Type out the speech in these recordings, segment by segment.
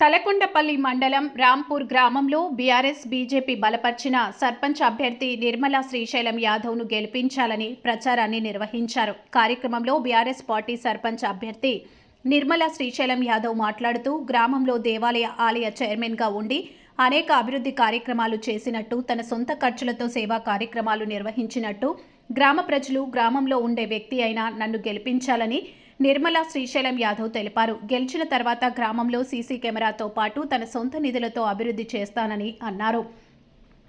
తలకొండపల్లి మండలం రాంపూర్ గ్రామంలో BRS BJP బలపర్చిన sarpanch అభ్యర్థి నిర్మలా శ్రీశైలం యాదవ్ను గెలిపించాలని ప్రచారాన్ని నిర్వహించారు. కార్యక్రమంలో బీఆర్ఎస్ పార్టీ సర్పంచ్ అభ్యర్థి నిర్మలా శ్రీశైలం యాదవ్ మాట్లాడుతూ గ్రామంలో దేవాలయ ఆలయ చైర్మన్గా ఉండి అనేక అభివృద్ధి కార్యక్రమాలు చేసినట్టు తన సొంత ఖర్చులతో సేవా కార్యక్రమాలు నిర్వహించినట్టు గ్రామ ప్రజలు గ్రామంలో ఉండే వ్యక్తి అయినా నన్ను గెలిపించాలని నిర్మలా శ్రీశైలం యాదవ్ తెలిపారు. గెలిచిన తర్వాత గ్రామంలో సీసీ కెమెరాతో పాటు తన సొంత నిధులతో అభివృద్ధి చేస్తానని అన్నారు.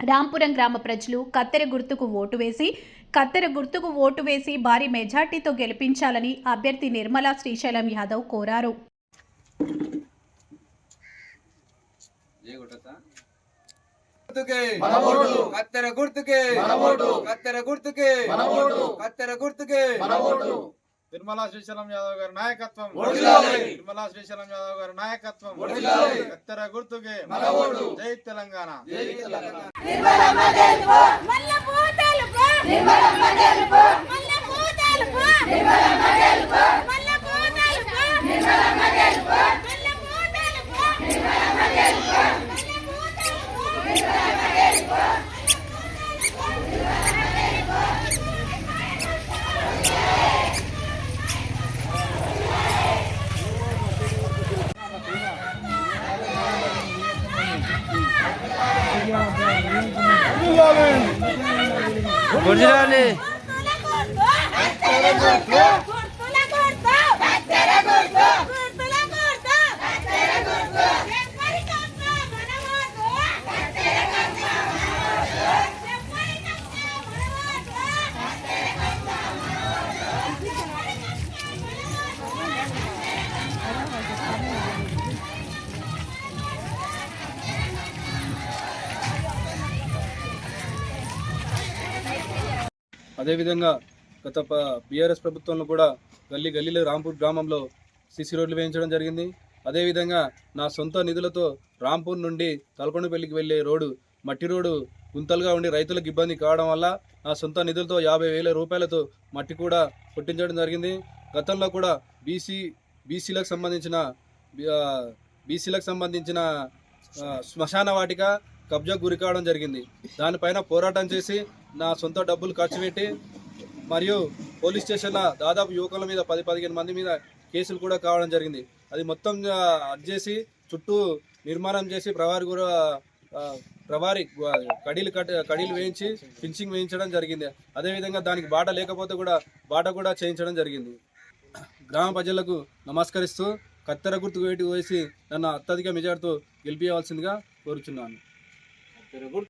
రాంపురం గ్రామ ప్రజలు కత్తెర గుర్తుకు ఓటు వేసి కత్తెర గుర్తుకు ఓటు వేసి భారీ మెజార్టీతో గెలిపించాలని అభ్యర్థి నిర్మలా శ్రీశైలం యాదవ్ కోరారు. గుర్తుకే. మన ఓటు. కత్తెర గుర్తుకే. మన ఓటు. కత్తెర గుర్తుకే. మన ఓటు. కత్తెర గుర్తుకే. నిర్మలా శ్రీశైలం యాదవ్ గారి నాయకత్వం. నిర్మలా శ్రీశైలం యాదవ్ గారి నాయకత్వం. కత్తెర గుర్తుకే. జై తెలంగాణ. నిర్మలమ్మ गुजराने అదేవిధంగా గత బీఆర్ఎస్ ప్రభుత్వంలో కూడా గల్లీ గల్లీలో రాంపూర్ గ్రామంలో సిసి రోడ్లు వేయించడం జరిగింది. అదేవిధంగా నా సొంత నిధులతో రాంపూర్ నుండి తలకొండపల్లికి వెళ్ళే రోడ్డు మట్టి రోడ్డు గుంతలుగా ఉండి రైతులకు ఇబ్బంది కావడం వల్ల నా సొంత నిధులతో యాభై వేల రూపాయలతో మట్టి కూడా పుట్టించడం జరిగింది. గతంలో కూడా బీసీ బీసీలకు సంబంధించిన బీసీలకు సంబంధించిన శ్మశాన వాటిక కబ్జా గురి కావడం జరిగింది. దానిపైన పోరాటం చేసి నా సొంత డబ్బులు ఖర్చు పెట్టి మరియు పోలీస్ స్టేషన్ల దాదాపు యువకుల మీద పది పదిహేను మంది మీద కేసులు కూడా కావడం జరిగింది. అది మొత్తం అది చేసి చుట్టూ నిర్మాణం చేసి ప్రవారి కూడా ప్రవారి కడీలు కట్ కడీలు వేయించి ఫిన్సింగ్ వేయించడం జరిగింది. అదేవిధంగా దానికి బాట లేకపోతే కూడా బాట కూడా చేయించడం జరిగింది. గ్రామ ప్రజలకు నమస్కరిస్తూ కత్తెర గుర్తు వేటి వేసి నన్ను అత్యధిక మెజార్టీతో గెలిపించవలసిందిగా కోరుచున్నాను. तर गुड